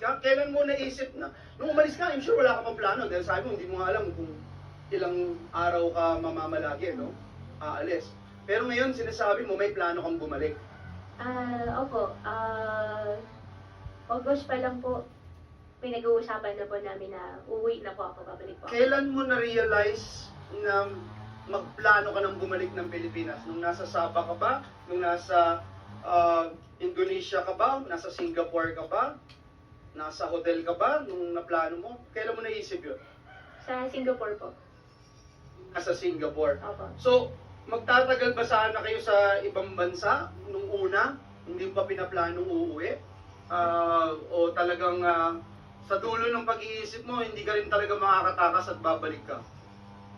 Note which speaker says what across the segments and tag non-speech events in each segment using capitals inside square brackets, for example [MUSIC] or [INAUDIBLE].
Speaker 1: ka? Kailan mo naisip na, nung umalis ka, I'm sure wala ka pang plano dahil sabi mo, hindi mo alam kung ilang araw ka mamamalagi, no? Aalis. Pero ngayon, sinasabi mo, may plano kang bumalik.
Speaker 2: Ah, opo. Ah, August pa lang po, pinag-uusapan na po namin na uuwi na po ako, babalik po ako.
Speaker 1: Kailan mo na-realize na magplano ka ng bumalik ng Pilipinas? Nung nasa Sabah ka ba? Nung nasa ah, Indonesia ka ba? Nasa Singapore ka ba? Nasa hotel ka ba? Nung naplano mo? Kailan mo naisip yun?
Speaker 2: Sa Singapore po.
Speaker 1: Nasa Singapore.
Speaker 2: Opo.
Speaker 1: So, magtatagal ba sana kayo sa ibang bansa nung una? Hindi pa pinaplanong uuwi? Ah, o talagang ah, sa dulo ng pag-iisip mo, hindi ka rin talaga makakatakas at babalik ka?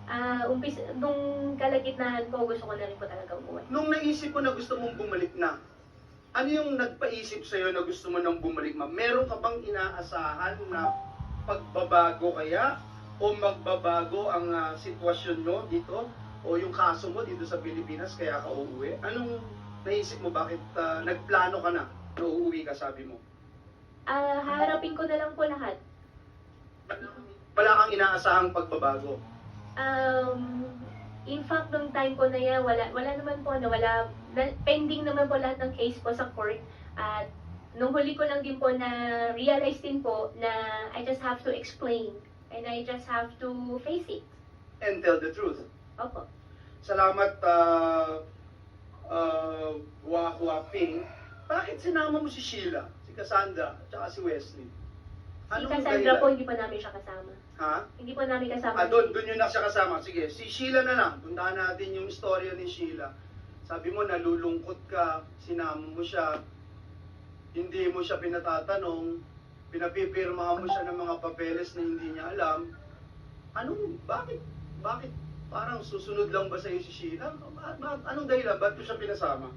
Speaker 2: Ah, umpis, nung kalagitnaan po, gusto ko na rin po talaga umuwi.
Speaker 1: Nung naisip mo na gusto mong bumalik na, ano yung nagpaisip sa'yo na gusto mo nang bumalik ma? Meron ka bang inaasahan na pagbabago kaya? O magbabago ang ah, sitwasyon mo dito? O yung kaso mo dito sa Pilipinas kaya ka uuwi? Anong naisip mo? Bakit ah, nagplano ka na na uuwi ka sabi mo?
Speaker 2: Ah, haharapin ko na lang po lahat.
Speaker 1: Wala kang inaasahang pagbabago.
Speaker 2: Um, in fact, nung time po na yan, wala, wala naman po, na wala, pending naman po lahat ng case po sa court. At nung huli ko lang din po na realize din po na I just have to explain and I just have to face it.
Speaker 1: And tell the truth.
Speaker 2: Opo.
Speaker 1: Salamat, uh, uh, Hua Hua Ping. Bakit sinama mo si Sheila, si Cassandra, at si Wesley?
Speaker 2: Si
Speaker 1: Anong
Speaker 2: Cassandra po, hindi pa namin siya kasama.
Speaker 1: Ha?
Speaker 2: Hindi po namin kasama.
Speaker 1: Ah, doon, doon yun na siya kasama. Sige, si Sheila na lang. Puntahan natin yung istorya ni Sheila. Sabi mo, nalulungkot ka, sinama mo siya, hindi mo siya pinatatanong, pinapipirmahan mo siya ng mga papeles na hindi niya alam. Anong, bakit, bakit parang susunod lang ba sa'yo si Sheila? Anong dahilan? Ba't mo siya pinasama?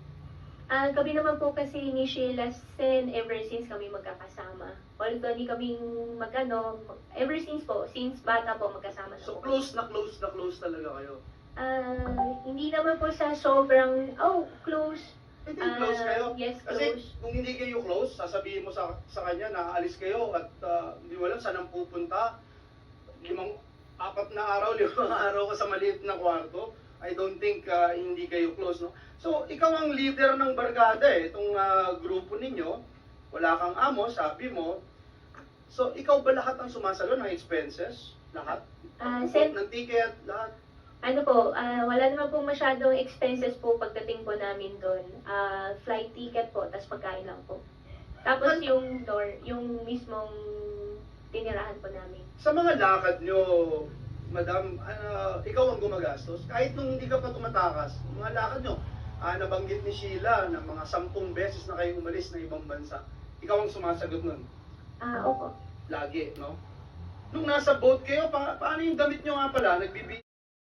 Speaker 2: Ah, kami naman po kasi ni Sheila Sen ever since kami magkakasama. Although di kami magano, ever since po, since bata po magkasama na
Speaker 1: So
Speaker 2: po.
Speaker 1: close na close na close talaga kayo.
Speaker 2: Ah, hindi naman po sa sobrang, oh, close.
Speaker 1: Hindi
Speaker 2: Ah,
Speaker 1: close kayo.
Speaker 2: yes,
Speaker 1: Kasi
Speaker 2: close.
Speaker 1: kung hindi kayo close, sasabihin mo sa, sa kanya na aalis kayo at ah, hindi mo alam saan ang pupunta. Limang, apat na araw, [LAUGHS] limang araw ka sa maliit na kwarto. I don't think ah, hindi kayo close, no? So, ikaw ang leader ng barkada eh, itong ah, grupo ninyo. Wala kang amo, sabi mo. So, ikaw ba lahat ang sumasalo ng expenses? Lahat?
Speaker 2: Ah,
Speaker 1: Pagpupot
Speaker 2: sen-
Speaker 1: ng ticket, lahat?
Speaker 2: Ano po, ah, wala naman po masyadong expenses po pagdating po namin doon. Ah, flight ticket po, tas pagkain lang po. Tapos yung door, yung mismong tinirahan po namin.
Speaker 1: Sa mga lakad nyo, madam, ah, ikaw ang gumagastos. Kahit nung hindi ka pa tumatakas, mga lakad nyo, ah, nabanggit ni Sheila na mga sampung beses na kayo umalis na ibang bansa. Ikaw ang sumasagot nun.
Speaker 2: Ah, opo.
Speaker 1: Lagi, no? Nung nasa boat kayo, pa paano yung damit nyo nga pala? Nagbibi